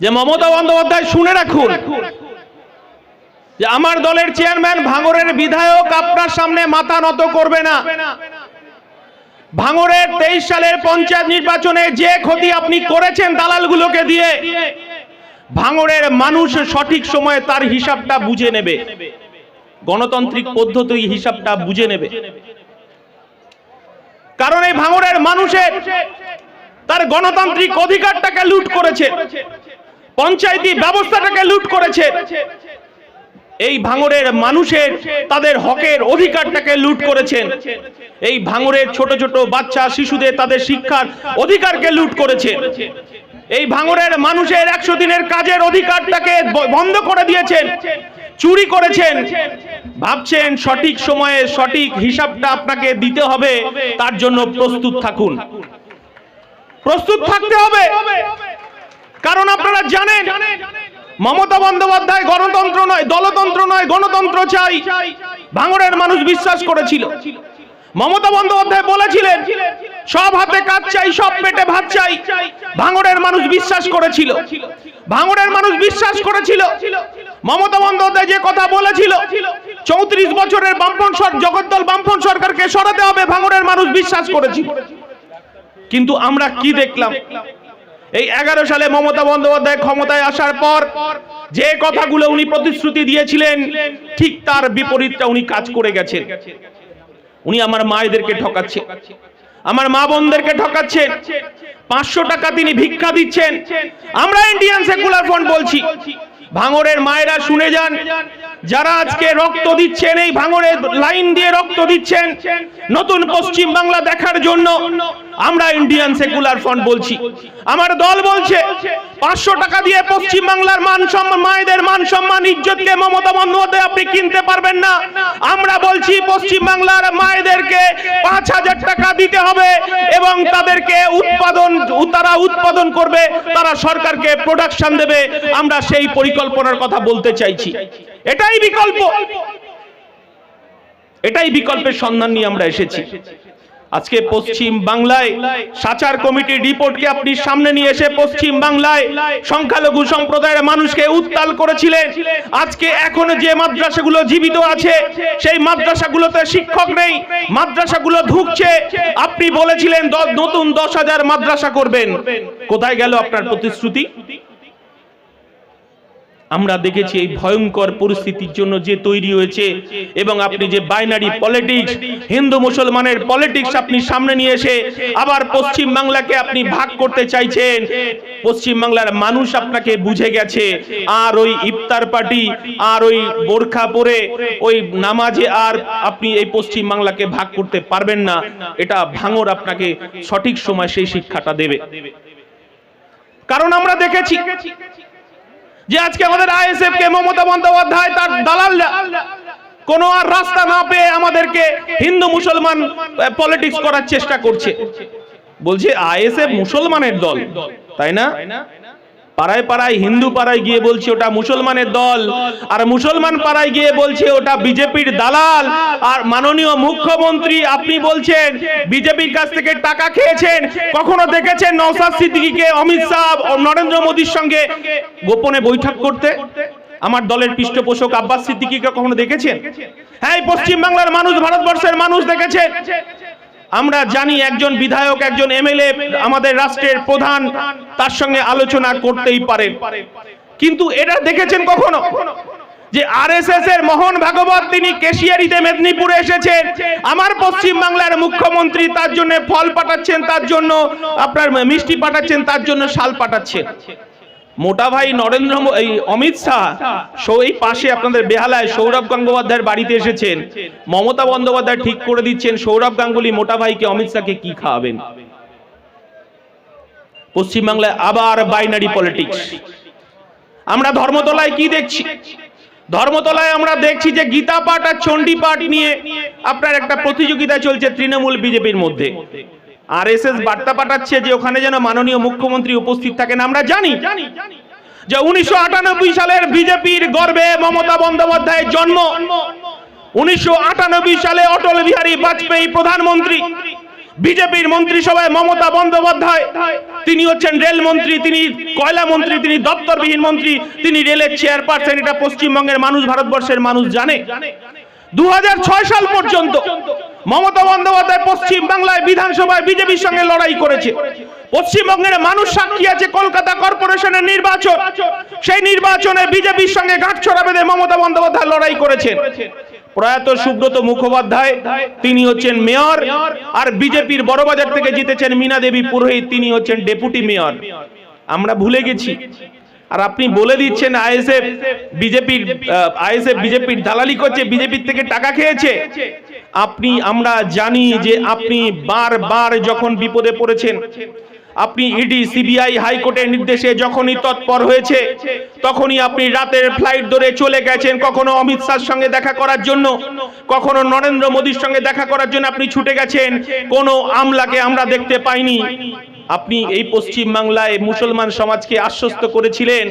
যে মমতা বন্দ্যোপাধ্যায় শুনে রাখুন যে আমার দলের চেয়ারম্যান ভাঙরের বিধায়ক আপনার সামনে মাথা নত করবে না। ভাঙরের তেইশ সালের পঞ্চায়েত নির্বাচনে যে ক্ষতি আপনি করেছেন দালালগুলোকে দিয়ে, ভাঙরের মানুষ সঠিক সময়ে তার হিসাবটা বুঝে নেবে। গণতান্ত্রিক পদ্ধতি হিসাবটা বুঝে নেবে। কারণ এই ভাঙরের মানুষের তার গণতান্ত্রিক অধিকারটাকে লুট করেছে। পঞ্চায়েতি ব্যবস্থাটাকে লুট করেছে। এই ভাঙরের মানুষের তাদের হকের অধিকারটাকে লুট করেছেন। এই ভাঙরের ছোট ছোট বাচ্চা শিশুদের তাদের শিক্ষার অধিকারকে লুট করেছে। এই ভাঙরের মানুষের একশো দিনের কাজের অধিকারটাকে বন্ধ করে দিয়েছেন, চুরি করেছেন। ভাবছেন সঠিক সময়ে সঠিক হিসাবটা আপনাকে দিতে হবে, তার জন্য প্রস্তুত থাকুন। প্রস্তুত থাকতে হবে। কারণ আপনারা জানেন, মমতা বন্দ্যোপাধ্যায় গণতন্ত্র নয়, দলতন্ত্র নয়, গণতন্ত্র চাই। ভাঙড়ের মানুষ বিশ্বাস করেছিল। মমতা বন্দ্যোপাধ্যায় বলেছিলেন, সব হাতে কাজ চাই, সব পেটে ভাত চাই। ভাঙড়ের মানুষ বিশ্বাস করেছিল। ভাঙড়ের মানুষ বিশ্বাস করেছিল। মমতা বন্দ্যোপাধ্যায় যে কথা বলেছিল, চৌত্রিশ বছরের বামফ্রন্ট সর- জগদ্দল বামফ্রন্ট সরকারকে সরাতে হবে, ভাঙড়ের মানুষ বিশ্বাস করেছিল। কিন্তু আমরা কি দেখলাম? এই এগারো সালে মমতা বন্দ্যোপাধ্যায় ক্ষমতায় আসার পর যে কথাগুলো উনি প্রতিশ্রুতি দিয়েছিলেন, ঠিক তার বিপরীতটা উনি কাজ করে গেছেন। উনি আমার মায়েদেরকে ঠকাচ্ছে আমার মা বোনদেরকে ঠকাচ্ছেন। পাঁচশো টাকা তিনি ভিক্ষা দিচ্ছেন। আমরা ইন্ডিয়ান সেকুলার ফ্রন্ট বলছি। ভাঙরের মায়েরা শুনে যান। যারা আজকে রক্ত দিচ্ছেন এই ভাঙরের লাইন দিয়ে রক্ত দিচ্ছেন নতুন পশ্চিম বাংলা দেখার জন্য আমরা ইন্ডিয়ান সেকুলার ফ্রন্ট বলছি। আমার দল বলছে পাঁচশো টাকা দিয়ে পশ্চিম বাংলার মান সম্মান মায়েদের মান সম্মান ইজ্জতকে মমতা বন্দ্যোপাধ্যায় আপনি কিনতে পারবেন না। আমরা বলছি পশ্চিম বাংলার মায়েদেরকে পাঁচ হাজার টাকা দিতে হবে এবং তাদেরকে উৎপাদন তারা উৎপাদন করবে তারা সরকারকে প্রোডাকশন দেবে। আমরা সেই পরিকল্পনার কথা বলতে চাইছি। এটাই বিকল্প। এটাই বিকল্পের সন্ধান নিয়ে আমরা এসেছি। আজকে পশ্চিম বাংলায় সাচার কমিটির রিপোর্টকে আপনি সামনে নিয়ে এসে পশ্চিম বাংলায় সংখ্যালঘু সম্প্রদায়ের মানুষকে উত্তাল করেছিলেন। আজকে এখনও যে মাদ্রাসাগুলো জীবিত আছে, সেই মাদ্রাসাগুলোতে শিক্ষক নেই, মাদ্রাসাগুলো ঢুকছে আপনি বলেছিলেন নতুন দশ হাজার মাদ্রাসা করবেন। কোথায় গেল আপনার প্রতিশ্রুতি? আমরা দেখেছি এই ভয়ঙ্কর পরিস্থিতির জন্য যে তৈরি হয়েছে এবং আপনি যে বাইনারি পলিটিক্স হিন্দু মুসলমানের পলিটিক্স আপনি সামনে নিয়ে এসে আবার পশ্চিম বাংলাকে আপনি ভাগ করতে চাইছেন। পশ্চিম বাংলার মানুষ আপনাকে বুঝে গেছে। আর ওই ইফতার পার্টি, আর ওই বোরখা পরে ওই নামাজে আর আপনি এই পশ্চিম বাংলাকে ভাগ করতে পারবেন না। এটা ভাঙর আপনাকে সঠিক সময় সেই শিক্ষাটা দেবে। কারণ আমরা দেখেছি যে আজকে আমাদের আইএসএফ কে মমতা বন্দ্যোপাধ্যায় তার দালালরা কোনো আর রাস্তা না পেয়ে আমাদেরকে হিন্দু মুসলমান পলিটিক্স করার চেষ্টা করছে। বলছে আইএসএফ মুসলমানের দল, তাই না? পাড়ায় পাড়ায়, হিন্দু পাড়ায় গিয়ে বলছে ওটা মুসলমানের দল, আর মুসলমান পাড়ায় গিয়ে বলছে ওটা বিজেপির দালাল, আর মাননীয় মুখ্যমন্ত্রী আপনি বলছেন, বিজেপির কাছ থেকে টাকা খেয়েছেন, কখনো দেখেছেন নওসাদ সিদ্দিকিকে, অমিত শাহ, নরেন্দ্র মোদীর সঙ্গে গোপনে বৈঠক করতে? আমার দলের পৃষ্ঠপোষক আব্বাস সিদ্দিকিকে কখনো দেখেছেন? হ্যাঁ পশ্চিম বাংলার মানুষ, ভারতবর্ষের মানুষ দেখেছেন আমরা জানি একজন বিধায়ক, একজন এমএলএ আমাদের রাষ্ট্রের প্রধান, তার সঙ্গে আলোচনা করতেই পারেন কিন্তু এটা দেখেছেন কখনো? যে আরএসএস এর মোহন ভাগবত, তিনি কেশিয়ারিতে মেদিনীপুরে এসেছেন। আমার পশ্চিম বাংলার মুখ্যমন্ত্রী তার জন্য ফল পাঠাচ্ছেন, তার জন্য আপনার মিষ্টি পাঠাচ্ছেন, তার জন্য শাল পাঠাচ্ছেন। মোটা ভাই নরেন্দ্র এই অমিত শাহ এই পাশে আপনাদের বেহালায় সৌরভ গঙ্গোপাধ্যায়ের বাড়িতে এসেছেন। মমতা বন্দ্যোপাধ্যায় ঠিক করে দিচ্ছেন, সৌরভ গাঙ্গুলি মোটা ভাইকে, অমিত শাহকে কি খাওয়াবেন? পশ্চিমবাংলায় আবার বাইনারি পলিটিক্স আমরা ধর্মতলায় কি দেখছি? ধর্মতলায় আমরা দেখছি যে গীতা পাঠ আর চণ্ডী পাঠ নিয়ে আপনার একটা প্রতিযোগিতা চলছে তৃণমূল বিজেপির মধ্যে। আর এস এস বার্তা পাঠাচ্ছে যে ওখানে যেন মাননীয় মুখ্যমন্ত্রী উপস্থিত থাকেন। আমরা জানি যে উনিশশো আটানব্বই সালের বিজেপির গর্বে মমতা বন্দ্যোপাধ্যায়ের জন্ম। উনিশশো আটানব্বই সালে অটল বিহারী বাজপেয়ী প্রধানমন্ত্রী। বিজেপির মন্ত্রিসভায় মমতা বন্দ্যোপাধ্যায়। তিনি হচ্ছেন রেল মন্ত্রী, তিনি কয়লা মন্ত্রী, তিনি দপ্তরবিহীন মন্ত্রী, তিনি রেলের চেয়ারপারসন। এটা পশ্চিমবঙ্গের মানুষ, ভারতবর্ষের মানুষ জানে। দুহাজার ছয় সাল পর্যন্ত মমতা বন্দ্যোপাধ্যায় পশ্চিম বাংলায় বিধানসভায় বিজেপির সঙ্গে লড়াই করেছে। পশ্চিমবঙ্গের মানুষ সাক্ষী আছে কলকাতা কর্পোরেশনের নির্বাচন। সেই নির্বাচনে বিজেপির সঙ্গে গাঁটছড়া বেঁধে মমতা বন্দ্যোপাধ্যায় লড়াই করেছেন। প্রয়াত সুব্রত মুখোপাধ্যায়, তিনি হচ্ছেন মেয়র, আর বিজেপির বড়বাজার থেকে জিতেছেন মীনা দেবী পুরোহিত, তিনি হচ্ছেন ডেপুটি মেয়র। আমরা ভুলে গেছি। আর আপনি বলে দিচ্ছেন আইএসএফ বিজেপির আইএসএফ বিজেপির দালালি করছে, বিজেপির থেকে টাকা খেয়েছে। আপনি, আমরা জানি যে আপনি বারবার যখন বিপদে পড়েছেন, আপনি ইডি, সিবিআই, হাইকোর্টের নির্দেশে যখনই তৎপর হয়েছে, তখনই আপনি রাতের ফ্লাইট ধরে চলে গেছেন কখনো অমিত শাহর সঙ্গে দেখা করার জন্য, কখনো নরেন্দ্র মোদীর সঙ্গে দেখা করার জন্য আপনি ছুটে গেছেন, কোনো আমলাকে আমরা দেখতে পাইনি। আপনি এই পশ্চিম বাংলায় মুসলমান সমাজকে আশ্বস্ত করেছিলেন।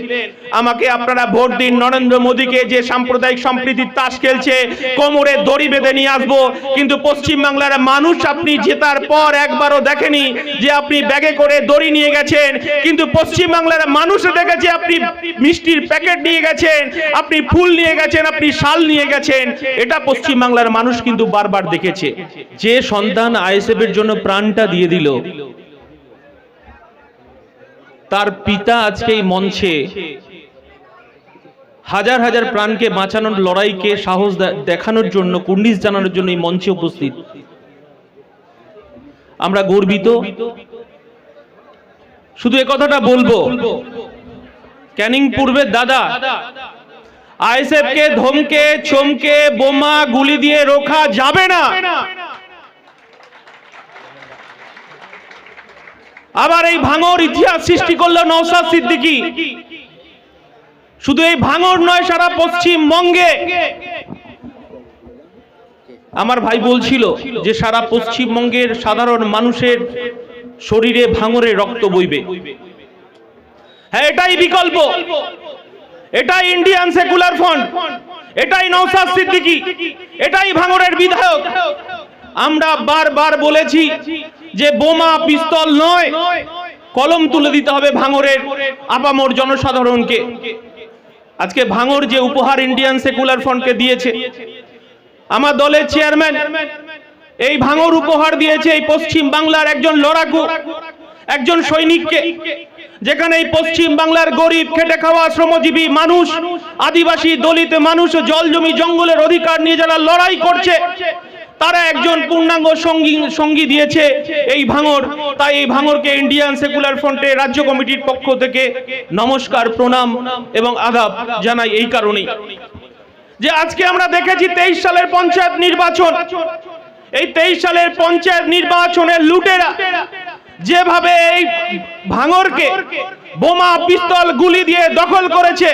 আমাকে আপনারা ভোট দিন, নরেন্দ্র মোদীকে যে সাম্প্রদায়িক সম্প্রীতির তাস খেলছে, কোমরে দড়ি বেঁধে নিয়ে আসব। কিন্তু পশ্চিম বাংলার মানুষ আপনি জেতার পর একবারও দেখেনি যে আপনি ব্যাগে করে দড়ি নিয়ে গেছেন। কিন্তু পশ্চিম বাংলার মানুষ দেখেছে আপনি মিষ্টির প্যাকেট নিয়ে গেছেন, আপনি ফুল নিয়ে গেছেন, আপনি শাল নিয়ে গেছেন। এটা পশ্চিম বাংলার মানুষ কিন্তু বারবার দেখেছে। যে সন্তান আইএসএফ এর জন্য প্রাণটা দিয়ে দিল তার পিতা আজকে এই মঞ্চে। হাজার হাজার প্রাণকে বাঁচানোর লড়াইকে সাহস দেখানোর জন্য কুন্ডিস জানানোর জন্য এই মঞ্চে উপস্থিত। আমরা গর্বিত। শুধু এ কথাটা বলব, ক্যানিং পূর্বের দাদা, আইএসএফ কে ধমকে, চমকে, বোমা, গুলি দিয়ে রোখা যাবে না। আবার এই ভাঙর ইতিহাস সৃষ্টি করল নওসাদ সিদ্দিকি। শুধু এই ভাঙর নয়, সারা পশ্চিমবঙ্গে আমার ভাই বলছিল যে সারা পশ্চিমবঙ্গের সাধারণ মানুষের শরীরে ভাঙরে রক্ত বইবে। হ্যাঁ এটাই বিকল্প। এটাই ইন্ডিয়ান সেকুলার ফ্রন্ট। এটাই নওসাদ সিদ্দিকি। এটাই ভাঙরের বিধায়ক। আমরা বারবার বলেছি যে বোমা, পিস্তল নয়, কলম তুলে দিতে হবে ভাঙরের আপামর জনসাধারণকে। আজকে ভাঙর যে উপহার ইন্ডিয়ান সেকুলার ফ্রন্টকে দিয়েছে, আমার দলের চেয়ারম্যান এই ভাঙর উপহার দিয়েছে এই পশ্চিম বাংলার একজন লড়াকু, একজন সৈনিককে, যেখানে এই পশ্চিম বাংলার গরিব, খেটে খাওয়া শ্রমজীবী মানুষ, আদিবাসী, দলিত মানুষ, জল জমি, জঙ্গলের অধিকার নিয়ে যারা লড়াই করছে তারা একজন পূর্ণাঙ্গ সঙ্গী সঙ্গী দিয়েছে এই ভাঙর। তাই এই ভাঙরকে ইন্ডিয়ান সেকুলার ফ্রন্টের রাজ্য কমিটির পক্ষ থেকে নমস্কার, প্রণাম এবং আদাব জানাই এই কারণেই। যে আজকে আমরা দেখেছি তেইশ সালের পঞ্চায়েত নির্বাচন। এই তেইশ সালের পঞ্চায়েত নির্বাচনের লুটেরা যেভাবে এই ভাঙরকে বোমা, পিস্তল, গুলি দিয়ে দখল করেছে,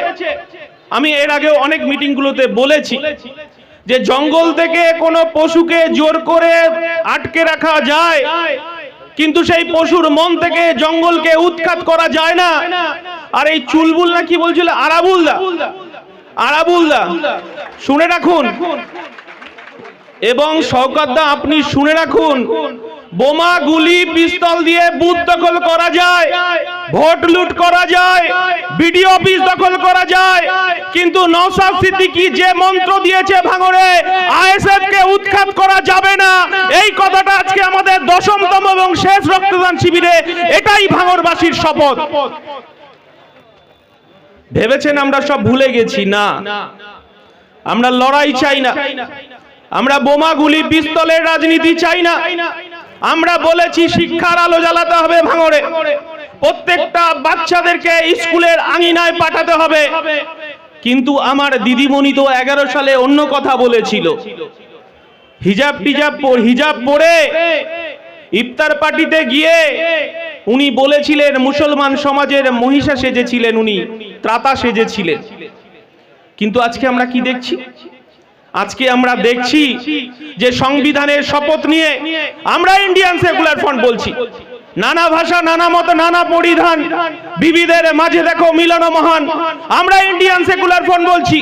আমি এর আগেও অনেক মিটিংগুলোতে বলেছি। যে জঙ্গল থেকে কোনো পশুকে জোর করে আটকে রাখা যায়, কিন্তু সেই পশুর মন থেকে জঙ্গলকে উৎখাত করা যায় না। আর এই চুলবুল না কি বলছিল? আরাবুলদা। আরাবুলদা। শুনে রাখুন। এবং শওকতদা আপনি শুনে রাখুন। বোমা, গুলি, পিস্তল দিয়ে বুথ দখল করা যায়, ভোট লুট করা যায়, বিডিও অফিস দখল করা যায়। কিন্তু নওশাদ সিদ্দিকী যে মন্ত্র দিয়েছে ভাঙরে আইএসএফ কে উৎখাত করা যাবে না। এই কথাটা আজকে আমাদের দশমতম এবং শেষ রক্তদান শিবিরে, এটাই ভাঙড়বাসীর শপথ। ভেবেছেন আমরা সব ভুলে গেছি? না। আমরা লড়াই চাই না। আমরা বোমা, গুলি, পিস্তলের রাজনীতি চাই না। আমরা বলেছি শিক্ষার আলো জ্বালাতে হবে ভাঙরে প্রত্যেকটা বাচ্চাদেরকে স্কুলের আঙিনায় পাঠাতে হবে। কিন্তু আমার দিদিমণি তো এগারো সালে অন্য কথা বলেছিল। হিজাব টিজাব হিজাব পরে ইফতার পার্টিতে গিয়ে উনি বলেছিলেন, মুসলমান সমাজের মহিষা সেজেছিলেন উনি, ত্রাতা সেজেছিলেন। কিন্তু আজকে আমরা কি দেখছি? আজকে আমরা দেখছি যে সংবিধানের শপথ নিয়ে আমরা ইন্ডিয়ান সেকুলার ফ্রন্ট বলছি। নানা ভাষা, নানা মত, নানা পরিধান, বিবিধের মাঝে দেখো মিলন মহান। আমরা ইন্ডিয়ান সেকুলার ফ্রন্ট বলছি,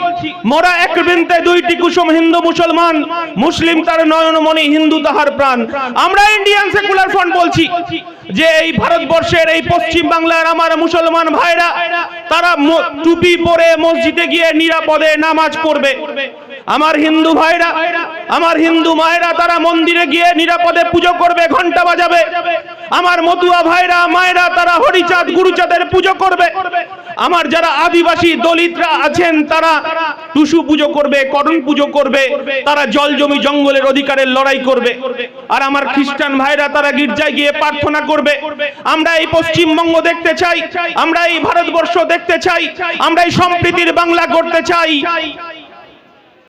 মোরা এক বৃন্তে দুইটি কুসুম হিন্দু মুসলমান, মুসলিম তার নয়নমণি হিন্দু তাহার প্রাণ। আমরা ইন্ডিয়ান সেকুলার ফ্রন্ট বলছি যে এই ভারতবর্ষের, এই পশ্চিম বাংলার আমার মুসলমান ভাইরা, তারা টুপি পরে মসজিদে গিয়ে নিরাপদে নামাজ পড়বে। আমার হিন্দু ভাইরা, আমার হিন্দু মায়েরা, তারা মন্দিরে গিয়ে নিরাপদে পুজো করবে ঘণ্টা বাজাবে। আমার মতুয়া ভাইরা, মায়েরা, তারা হরিচাঁদ, গুরুচাঁদের পুজো করবে। আমার যারা আদিবাসী দলিতরা আছেন, তারা টুসু পুজো করবে, করণ পুজো করবে, তারা জল জমি জঙ্গলের অধিকারের লড়াই করবে। আর আমার খ্রিস্টান ভাইরা, তারা গির্জায় গিয়ে প্রার্থনা করবে। আমরা এই পশ্চিমবঙ্গ দেখতে চাই, আমরা এই ভারতবর্ষ দেখতে চাই, আমরা এই সম্প্রীতির বাংলা করতে চাই।